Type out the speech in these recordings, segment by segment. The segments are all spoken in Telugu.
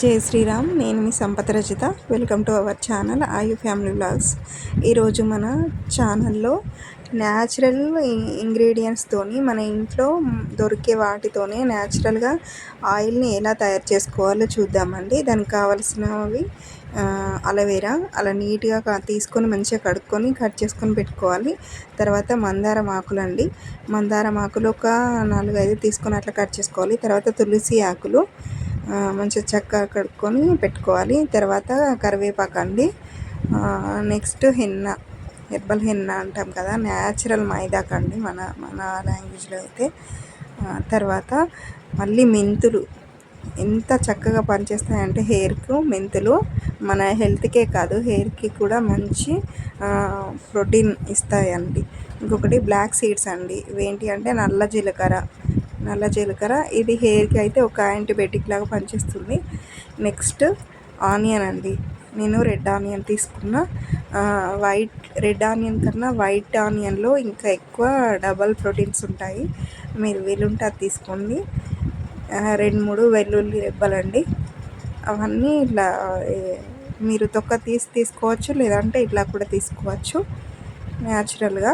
జై శ్రీరామ్ నేను మీ Sampath Rachita welcome to our channel Aayu family blogs ఈరోజు మన ఛానల్లో న్యాచురల్ ఇంగ్రీడియంట్స్తోని మన ఇంట్లో దొరికే వాటితోనే న్యాచురల్గా ఆయిల్ని ఎలా తయారు చేసుకోవాలో చూద్దామండి. దానికి కావలసినవి అలవేరా అలా నీట్గా తీసుకొని మంచిగా కడుక్కొని కట్ చేసుకొని పెట్టుకోవాలి. తర్వాత మందారం ఆకులు అండి. మందారం ఆకులు ఒక నాలుగైదు తీసుకొని అట్లా కట్ చేసుకోవాలి. తర్వాత తులసి ఆకులు మంచిగా చక్కగా కడుక్కొని పెట్టుకోవాలి. తర్వాత కరివేపాకు అండి. నెక్స్ట్ హెన్న హెర్బల్ హెన్న అంటాం కదా న్యాచురల్ మైదాక్ అండి మన మన లాంగ్వేజ్లో అయితే. తర్వాత మళ్ళీ మెంతులు. ఎంత చక్కగా పనిచేస్తాయంటే హెయిర్కు మెంతులు మన హెల్త్కే కాదు హెయిర్కి కూడా మంచి ప్రోటీన్ ఇస్తాయండి. ఇంకొకటి బ్లాక్ సీడ్స్ అండి. ఇవేంటి అంటే నల్ల జీలకర్ర. నల్ల జీలకర్ర. ఇది హెయిర్కి అయితే ఒక యాంటీబయాటిక్ లాగా పనిచేస్తుంది. నెక్స్ట్ ఆనియన్ అండి. నేను రెడ్ ఆనియన్ తీసుకున్న వైట్ రెడ్ ఆనియన్ కన్నా వైట్ ఆనియన్లో ఇంకా ఎక్కువ డబల్ ప్రోటీన్స్ ఉంటాయి. మీరు వీలుంటే అది తీసుకోండి. రెండు మూడు వెల్లుల్లి రెబ్బలండి. అవన్నీ ఇట్లా మీరు తొక్క తీసి తీసుకోవచ్చు లేదంటే ఇట్లా కూడా తీసుకోవచ్చు. న్యాచురల్గా.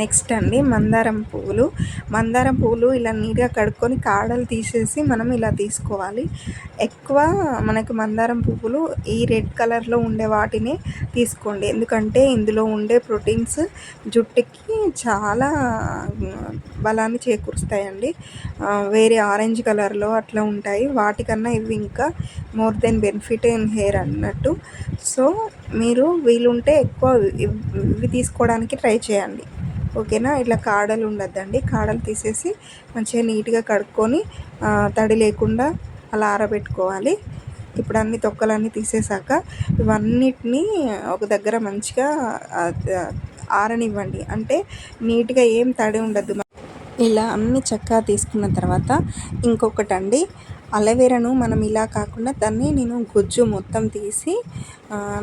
నెక్స్ట్ అండి మందారం పువ్వులు. మందారం పువ్వులు ఇలా నీట్గా కడుక్కొని కాడలు తీసేసి మనం ఇలా తీసుకోవాలి. ఎక్కువ మనకు మందారం పువ్వులు ఈ రెడ్ కలర్లో ఉండే వాటిని తీసుకోండి. ఎందుకంటే ఇందులో ఉండే ప్రోటీన్స్ జుట్టుకి చాలా బలాన్ని చేకూరుస్తాయండి. వేరే ఆరెంజ్ కలర్లో అట్లా ఉంటాయి. వాటికన్నా ఇవి ఇంకా more then benefit in hair అన్నట్టు. సో మీరు వీలుంటే ఎక్కువ ఇవి తీసుకోవడానికి ట్రై చేయండి. ఓకేనా? ఇట్లా కాడలు ఉండద్దండి. కాడలు తీసేసి మంచిగా నీట్గా కడుక్కొని తడి లేకుండా అలా ఆరబెట్టుకోవాలి. ఇప్పుడు అన్ని తొక్కలన్నీ తీసేసాక ఇవన్నిటిని ఒక దగ్గర మంచిగా ఆరనివ్వండి. అంటే నీట్గా ఏం తడి ఉండద్దు. ఇలా అన్ని చక్కగా తీసుకున్న తర్వాత ఇంకొకటండి. అలవేరాను మనం ఇలా కాకుండా దాన్ని నేను గుజ్జు మొత్తం తీసి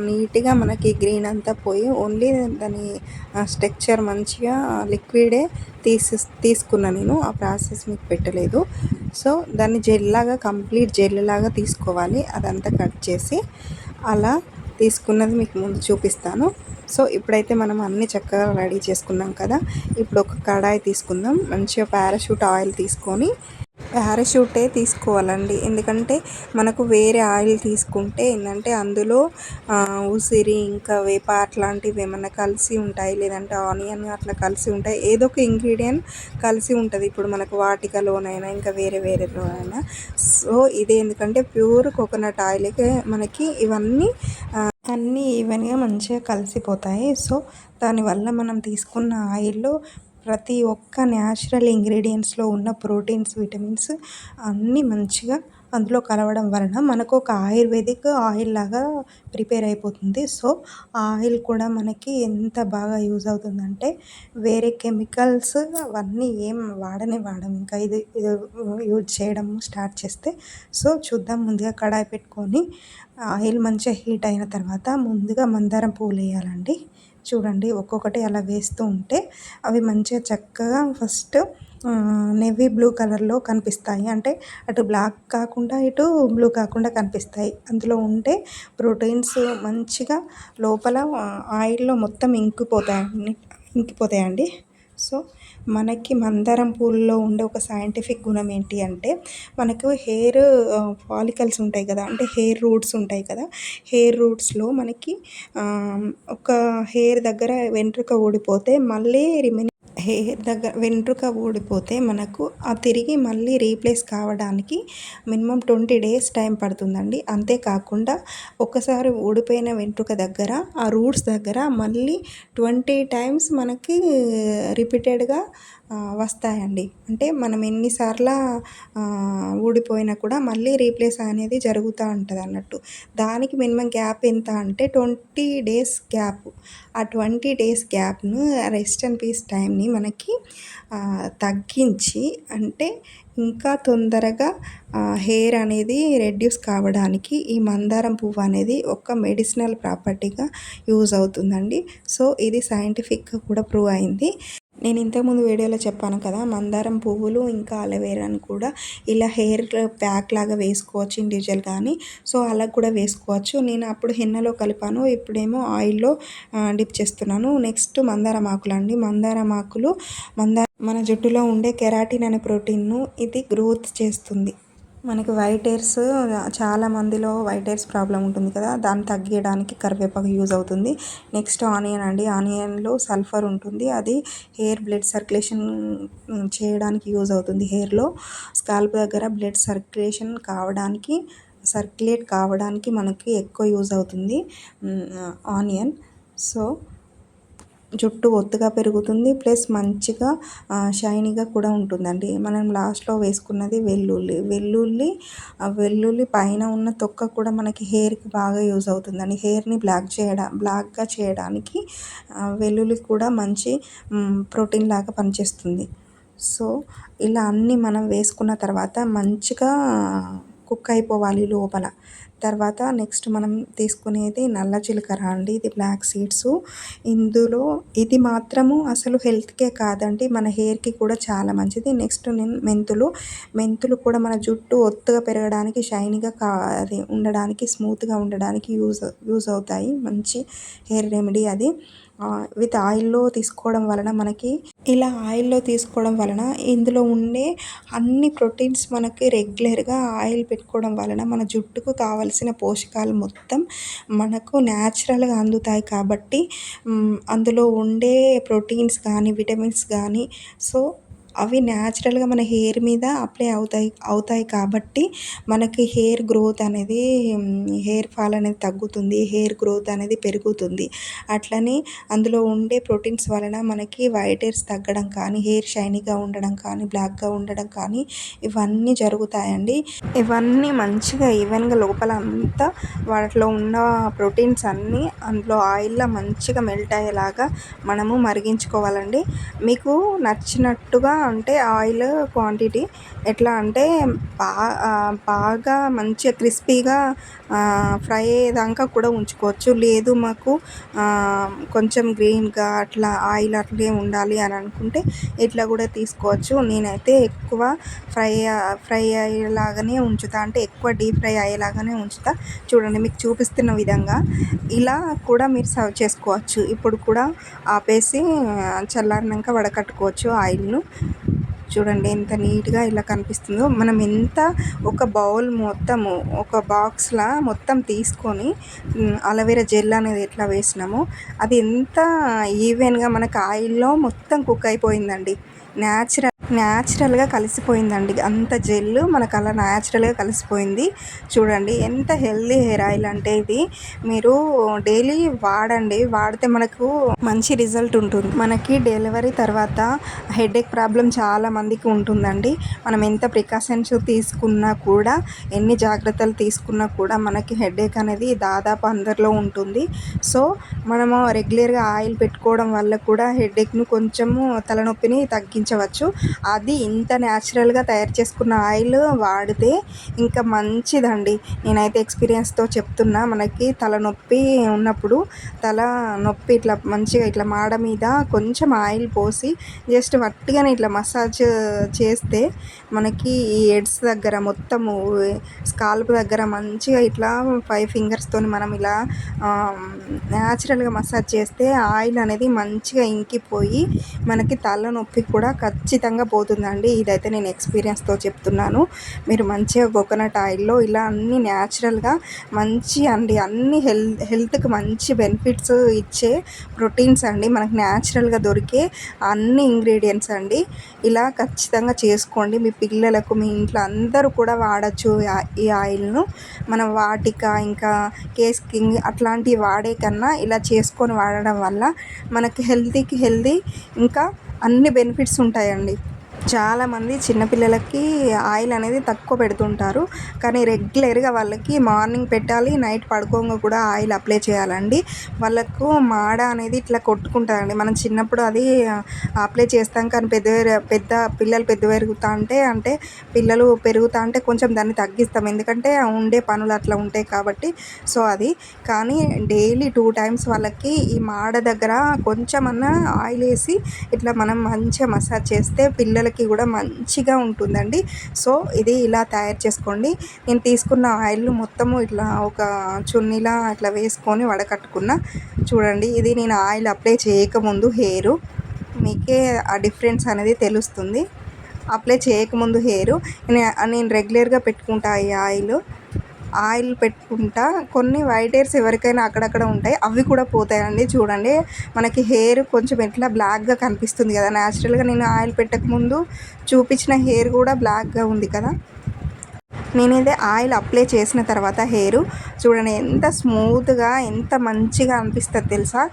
నీట్గా మనకి గ్రీన్ అంతా పోయి ఓన్లీ దాని స్ట్రక్చర్ మంచిగా లిక్విడే తీసి తీసుకున్నా నేను. ఆ ప్రాసెస్ మీకు పెట్టలేదు. సో దాన్ని జెల్ లాగా కంప్లీట్ జెల్ లాగా తీసుకోవాలి. అదంతా కట్ చేసి అలా తీసుకున్నది మీకు ముందు చూపిస్తాను. సో ఇప్పుడైతే మనం అన్ని చక్కగా రెడీ చేసుకున్నాం కదా. ఇప్పుడు ఒక కడాయి తీసుకుందాం. మంచిగా పారాషూట్ ఆయిల్ తీసుకొని పారాషూటే తీసుకోవాలండి. ఎందుకంటే మనకు వేరే ఆయిల్ తీసుకుంటే ఏంటంటే అందులో ఉసిరి ఇంకా వేప అట్లాంటివి ఏమైనా కలిసి ఉంటాయి. లేదంటే ఆనియన్ అట్లా కలిసి ఉంటాయి. ఏదో ఒక ఇంగ్రీడియంట్ కలిసి ఉంటుంది. ఇప్పుడు మనకు వాటికలోనైనా ఇంకా వేరే వేరేలోనైనా. సో ఇది ఎందుకంటే ప్యూర్ కోకోనట్ ఆయిల్కే మనకి ఇవన్నీ అన్నీ ఈవెన్గా మంచిగా కలిసిపోతాయి. సో దానివల్ల మనం తీసుకున్న ఆయిల్లో ప్రతి ఒక్క న్యాచురల్ ఇంగ్రీడియంట్స్లో ఉన్న ప్రోటీన్స్ విటమిన్స్ అన్నీ మంచిగా అందులో కలవడం వలన మనకు ఒక ఆయుర్వేదిక్ ఆయిల్ లాగా ప్రిపేర్ అయిపోతుంది. సో ఆ ఆయిల్ కూడా మనకి ఎంత బాగా యూజ్ అవుతుందంటే వేరే కెమికల్స్ అవన్నీ ఏం వాడనే వాడము ఇంకా ఇది ఇది యూజ్ చేయడం స్టార్ట్ చేస్తే సో చూద్దాం ముందుగా కడాయి పెట్టుకొని ఆయిల్ మంచిగా హీట్ అయిన తర్వాత ముందుగా మందారం పువ్వులు వేయాలండి. చూడండి ఒక్కొక్కటి అలా వేస్తూ ఉంటే అవి మంచిగా చక్కగా ఫస్ట్ నెవీ బ్లూ కలర్లో కనిపిస్తాయి. అంటే అటు బ్లాక్ కాకుండా ఇటు బ్లూ కాకుండా కనిపిస్తాయి. అందులో ఉంటే ప్రోటీన్స్ మంచిగా లోపల ఆయిల్లో మొత్తం ఇంకిపోతాయి ఇంకిపోతాయండి. సో మనకి మందారం పూల్లో ఉండే ఒక సైంటిఫిక్ గుణం ఏంటి అంటే మనకు హెయిర్ ఫాలికల్స్ ఉంటాయి కదా అంటే హెయిర్ రూట్స్ ఉంటాయి కదా హెయిర్ రూట్స్లో మనకి ఒక హెయిర్ దగ్గర వెంట్రుక ఊడిపోతే మళ్ళీ రిమైన్ హెయిర్ దగ్గర వెంట్రుక ఊడిపోతే మనకు ఆ తిరిగి మళ్ళీ రీప్లేస్ కావడానికి మినిమం ట్వంటీ డేస్ టైం పడుతుందండి. అంతేకాకుండా ఒకసారి ఊడిపోయిన వెంట్రుక దగ్గర ఆ రూట్స్ దగ్గర మళ్ళీ ట్వంటీ టైమ్స్ మనకి రిపీటెడ్గా వస్తాయండి. అంటే మనం ఎన్నిసార్లు ఊడిపోయినా కూడా మళ్ళీ రీప్లేస్ అనేది జరుగుతూ ఉంటుంది అన్నట్టు దానికి మినిమం గ్యాప్ ఎంత అంటే ట్వంటీ డేస్ గ్యాప్. ఆ ట్వంటీ డేస్ గ్యాప్ను రెస్ట్ అండ్ పీస్ టైంని మనకి తగ్గించి అంటే ఇంకా తొందరగా హెయిర్ అనేది రెడ్యూస్ కావడానికి ఈ మందారం పువ్వు అనేది ఒక మెడిసినల్ ప్రాపర్టీగా యూజ్ అవుతుందండి. సో ఇది సైంటిఫిక్గా కూడా ప్రూవ్ అయింది. నేను ఇంతకుముందు వీడియోలో చెప్పాను కదా మందారం పువ్వులు ఇంకా అలోవేరాని కూడా ఇలా హెయిర్ ప్యాక్ లాగా వేసుకోవచ్చు ఇండివిజువల్ కానీ సో అలా కూడా వేసుకోవచ్చు. నేను అప్పుడు హెన్నలో కలిపాను ఇప్పుడేమో ఆయిల్లో డిప్ చేస్తున్నాను. నెక్స్ట్ మందారం ఆకులు అండి. మందారం ఆకులు మందార మన జుట్టులో ఉండే కెరాటిన్ అనే ప్రోటీన్ను ఇది గ్రోత్ చేస్తుంది. మనకి వైట్ హెయిర్స్ చాలా మందిలో వైట్ హెయిర్స్ ప్రాబ్లం ఉంటుంది కదా దాన్ని తగ్గించడానికి కరివేపాకు యూజ్ అవుతుంది. నెక్స్ట్ ఆనియన్ అండి ఆనియన్లో సల్ఫర్ ఉంటుంది అది హెయిర్ బ్లడ్ సర్క్యులేషన్ చేయడానికి యూజ్ అవుతుంది హెయిర్లో స్కాల్ప్ దగ్గర బ్లడ్ సర్క్యులేషన్ కావడానికి సర్క్యులేట్ కావడానికి మనకి ఎక్కువ యూజ్ అవుతుంది ఆనియన్ సో జుట్టు ఒత్తుగా పెరుగుతుంది ప్లస్ మంచిగా షైనీగా కూడా ఉంటుందండి. మనం లాస్ట్లో వేసుకున్నది వెల్లుల్లి. వెల్లుల్లి వెల్లుల్లి పైన ఉన్న తొక్క కూడా మనకి హెయిర్కి బాగా యూజ్ అవుతుందండి. హెయిర్ని బ్లాక్ చేయడా బ్లాక్గా చేయడానికి వెల్లుల్లి కూడా మంచి ప్రోటీన్ లాగా పనిచేస్తుంది. సో ఇలా అన్నీ మనం వేసుకున్న తర్వాత మంచిగా కుక్ అయిపోవాలి లోపల. తర్వాత నెక్స్ట్ మనం తీసుకునేది నల్ల జీలకర్ర అండి. ఇది బ్లాక్ సీడ్స్ ఇందులో ఇది మాత్రము అసలు హెల్త్కే కాదండి. మన హెయిర్కి కూడా చాలా మంచిది. నెక్స్ట్ నేను మెంతులు. మెంతులు కూడా మన జుట్టు ఒత్తుగా పెరగడానికి షైనీగా కా అది ఉండడానికి స్మూత్గా ఉండడానికి యూజ్ యూజ్ అవుతాయి. మంచి హెయిర్ రెమెడీ అది. విత్ ఆయిల్లో తీసుకోవడం వలన మనకి ఇలా ఆయిల్లో తీసుకోవడం వలన ఇందులో ఉండే అన్ని ప్రోటీన్స్ మనకి రెగ్యులర్గా ఆయిల్ పెట్టుకోవడం వలన మన జుట్టుకు కావాలి పోషకాలు మొత్తం మనకు న్యాచురల్గా అందుతాయి కాబట్టి అందులో ఉండే ప్రోటీన్స్ కానీ విటమిన్స్ కానీ సో అవి న్యాచురల్గా మన హెయిర్ మీద అప్లై అవుతాయి అవుతాయి కాబట్టి మనకి హెయిర్ గ్రోత్ అనేది హెయిర్ ఫాల్ అనేది తగ్గుతుంది హెయిర్ గ్రోత్ అనేది పెరుగుతుంది. అట్లనే అందులో ఉండే ప్రోటీన్స్ వలన మనకి వైట్ హెయిర్స్ తగ్గడం కానీ హెయిర్ షైనీగా ఉండడం కానీ బ్లాక్గా ఉండడం కానీ ఇవన్నీ జరుగుతాయండి. ఇవన్నీ మంచిగా ఈవెన్గా లోపల అంతా వాటిలో ఉన్న ప్రోటీన్స్ అన్నీ అందులో ఆయిల్లో మంచిగా మెల్ట్ అయ్యేలాగా మనము మరిగించుకోవాలండి. మీకు నచ్చినట్టుగా అంటే ఆయిల్ క్వాంటిటీ. ఎట్లా అంటే బా బాగా మంచిగా క్రిస్పీగా ఫ్రై అయ్యేదాకా కూడా ఉంచుకోవచ్చు. లేదు మాకు కొంచెం గ్రీన్గా అట్లా ఆయిల్ అట్లే ఉండాలి అని అనుకుంటే ఇట్లా కూడా తీసుకోవచ్చు. నేనైతే ఎక్కువ ఫ్రై ఫ్రై అయ్యేలాగానే ఉంచుతా. అంటే ఎక్కువ డీప్ ఫ్రై అయ్యేలాగానే ఉంచుతా. చూడండి మీకు చూపిస్తున్న విధంగా ఇలా కూడా మీరు సర్వ్ చేసుకోవచ్చు. ఇప్పుడు కూడా ఆపేసి చల్లారినాక వడకట్టుకోవచ్చు ఆయిల్ను. చూడండి ఎంత నీట్గా ఇలా కనిపిస్తుందో. మనం ఎంత ఒక బౌల్ మొత్తము ఒక బాక్స్లా మొత్తం తీసుకొని అలవేరా జెల్ అనేది ఎట్లా వేసినామో అది ఎంత ఈవెన్గా మనకు ఆయిల్లో మొత్తం కుక్ అయిపోయిందండి. న్యాచురల్ న్యాచురల్గా కలిసిపోయిందండి. అంత జెల్ మనకు అలా న్యాచురల్గా కలిసిపోయింది. చూడండి ఎంత హెల్దీ హెయిర్ ఆయిల్ అంటే ఇది. మీరు డైలీ వాడండి. వాడితే మనకు మంచి రిజల్ట్ ఉంటుంది. మనకి డెలివరీ తర్వాత హెడేక్ ప్రాబ్లం చాలా మందికి ఉంటుందండి. మనం ఎంత ప్రికాషన్స్ తీసుకున్నా కూడా ఎన్ని జాగ్రత్తలు తీసుకున్నా కూడా మనకి హెడేక్ అనేది దాదాపు అందరిలో ఉంటుంది. సో మనము రెగ్యులర్గా ఆయిల్ పెట్టుకోవడం వల్ల కూడా హెడేక్ను కొంచెము తలనొప్పిని తగ్గించవచ్చు. అది ఇంత న్యాచురల్గా తయారు చేసుకున్న ఆయిల్ వాడితే ఇంకా మంచిదండి. నేనైతే ఎక్స్పీరియన్స్తో చెప్తున్నా మనకి తలనొప్పి ఉన్నప్పుడు తల నొప్పి ఇట్లా మంచిగా ఇట్లా మాడ మీద కొంచెం ఆయిల్ పోసి జస్ట్ వట్టిగానే ఇట్లా మసాజ్ చేస్తే మనకి ఈ హెడ్స్ దగ్గర మొత్తము స్కాల్ప్ దగ్గర మంచిగా ఇట్లా ఫైవ్ ఫింగర్స్తో మనం ఇలా న్యాచురల్గా మసాజ్ చేస్తే ఆయిల్ అనేది మంచిగా ఇంకిపోయి మనకి తలనొప్పి కూడా ఖచ్చితంగా పోతుందండి. ఇదైతే నేను ఎక్స్పీరియన్స్తో చెప్తున్నాను. మీరు మంచిగా కోకోనట్ ఆయిల్లో ఇలా అన్ని న్యాచురల్గా మంచి అండి అన్ని హెల్త్ హెల్త్కి మంచి బెనిఫిట్స్ ఇచ్చే ప్రోటీన్స్ అండి. మనకు న్యాచురల్గా దొరికే అన్ని ఇంగ్రీడియంట్స్ అండి. ఇలా ఖచ్చితంగా చేసుకోండి. మీ పిల్లలకు మీ ఇంట్లో అందరూ కూడా వాడచ్చు ఈ ఆయిల్ను. మనం వాటిక ఇంకా కేస్ కింగ్ అట్లాంటివి వాడే కన్నా ఇలా చేసుకొని వాడడం వల్ల మనకి హెల్తీకి హెల్తీ ఇంకా అన్ని బెనిఫిట్స్ ఉంటాయండి. చాలామంది చిన్నపిల్లలకి ఆయిల్ అనేది తక్కువ పెడుతుంటారు. కానీ రెగ్యులర్గా వాళ్ళకి మార్నింగ్ పెట్టాలి నైట్ పడుకోగా కూడా ఆయిల్ అప్లై చేయాలండి. వాళ్ళకు మాడ అనేది ఇట్లా కొట్టుకుంటుందండి మనం చిన్నప్పుడు అది అప్లై చేస్తాం. కానీ పెద్ద పెద్ద పిల్లలు పెద్ద పెరుగుతూ ఉంటే అంటే పిల్లలు పెరుగుతూ ఉంటే కొంచెం దాన్ని తగ్గిస్తాం. ఎందుకంటే ఉండే పనులు అట్లా ఉంటాయి కాబట్టి. సో అది. కానీ డైలీ టూ టైమ్స్ వాళ్ళకి ఈ మాడ దగ్గర కొంచెమన్నా ఆయిల్ వేసి ఇట్లా మనం మంచిగా మసాజ్ చేస్తే పిల్లలకి కూడా మంచిగా ఉంటుందండి. సో ఇది ఇలా తయారు చేసుకోండి. నేను తీసుకున్న ఆయిల్ మొత్తము ఇట్లా ఒక చున్నీలా అట్లా వేసుకొని వడకట్టుకున్న. చూడండి ఇది నేను ఆయిల్ అప్లై చేయకముందు హెయిర్. మీకే ఆ డిఫరెన్స్ అనేది తెలుస్తుంది. అప్లై చేయకముందు హెయిర్. నేను రెగ్యులర్గా పెట్టుకుంటా ఈ ఆయిల్. ఆయిల్ పెట్టుకుంటా కొన్ని వైట్ హెయిర్స్ ఎవరికైనా అక్కడక్కడ ఉంటాయి అవి కూడా పోతాయండి చూడండి. మనకి హెయిర్ కొంచెం ఎట్లా బ్లాక్గా కనిపిస్తుంది కదా న్యాచురల్గా నేను ఆయిల్ పెట్టకముందు చూపించిన హెయిర్ కూడా బ్లాక్గా ఉంది కదా. నేనైతే ఆయిల్ అప్లై చేసిన తర్వాత హెయిర్ చూడండి ఎంత స్మూత్గా ఎంత మంచిగా అనిపిస్తుంది తెలుసా?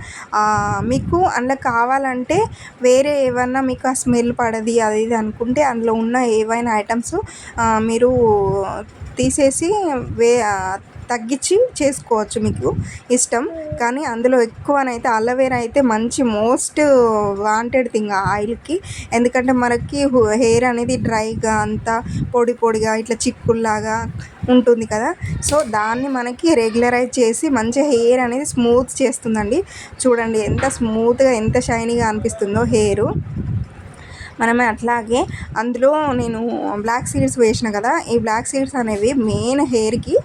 మీకు అందులో కావాలంటే వేరే ఏమన్నా మీకు ఆ స్మెల్ పడది అది ఇది అనుకుంటే అందులో ఉన్న ఏవైనా ఐటమ్స్ మీరు తీసేసి వే తగ్గించి చేసుకోవచ్చు మీకు ఇష్టం. కానీ అందులో ఎక్కువనైతే అలవేరా అయితే మంచి మోస్ట్ వాంటెడ్ థింగ్ ఆయిల్కి. ఎందుకంటే మనకి హెయిర్ అనేది డ్రైగా అంతా పొడి పొడిగా ఇట్లా చిక్కుల్లాగా ఉంటుంది కదా. సో దాన్ని మనకి రెగ్యులరైజ్ చేసి మంచి హెయిర్ అనేది స్మూత్ చేస్తుందండి. చూడండి ఎంత స్మూత్గా ఎంత షైనీగా అనిపిస్తుందో హెయిర్. మనమే అట్లాగే అందులో నేను బ్లాక్ సీడ్స్ వేసిన కదా ఈ బ్లాక్ సీడ్స్ అనేవి మెయిన్ హెయిర్కి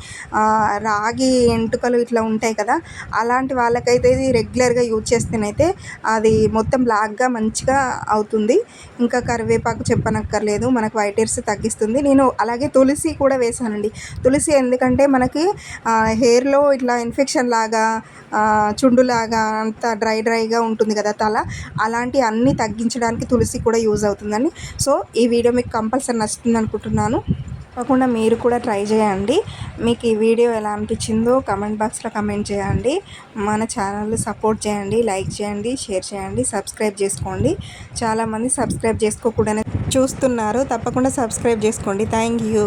రాగి ఎంటుకలు ఇట్లా ఉంటాయి కదా అలాంటి వాళ్ళకైతే ఇది రెగ్యులర్గా యూజ్ చేస్తేనైతే అది మొత్తం బ్లాక్గా మంచిగా అవుతుంది. ఇంకా కరివేపాకు చెప్పనక్కర్లేదు మనకు వైట్ హెయిర్స్ తగ్గిస్తుంది. నేను అలాగే తులసి కూడా వేసానండి తులసి ఎందుకంటే మనకి హెయిర్లో ఇట్లా ఇన్ఫెక్షన్ లాగా చుండులాగా అంత డ్రై డ్రైగా ఉంటుంది కదా తల అలాంటి అన్నీ తగ్గించడానికి తులసి కూడా యూజ్ యూజ్ అవుతుందండి సో ఈ వీడియో మీకు కంపల్సరీ నచ్చుతుంది అనుకుంటున్నాను. తప్పకుండా మీరు కూడా ట్రై చేయండి. మీకు ఈ వీడియో ఎలా అనిపించిందో కమెంట్ బాక్స్లో కమెంట్ చేయండి. మన ఛానల్ సపోర్ట్ చేయండి లైక్ చేయండి షేర్ చేయండి సబ్స్క్రైబ్ చేసుకోండి. చాలామంది సబ్స్క్రైబ్ చేసుకోకుండానే చూస్తున్నారు. తప్పకుండా సబ్స్క్రైబ్ చేసుకోండి. Thank you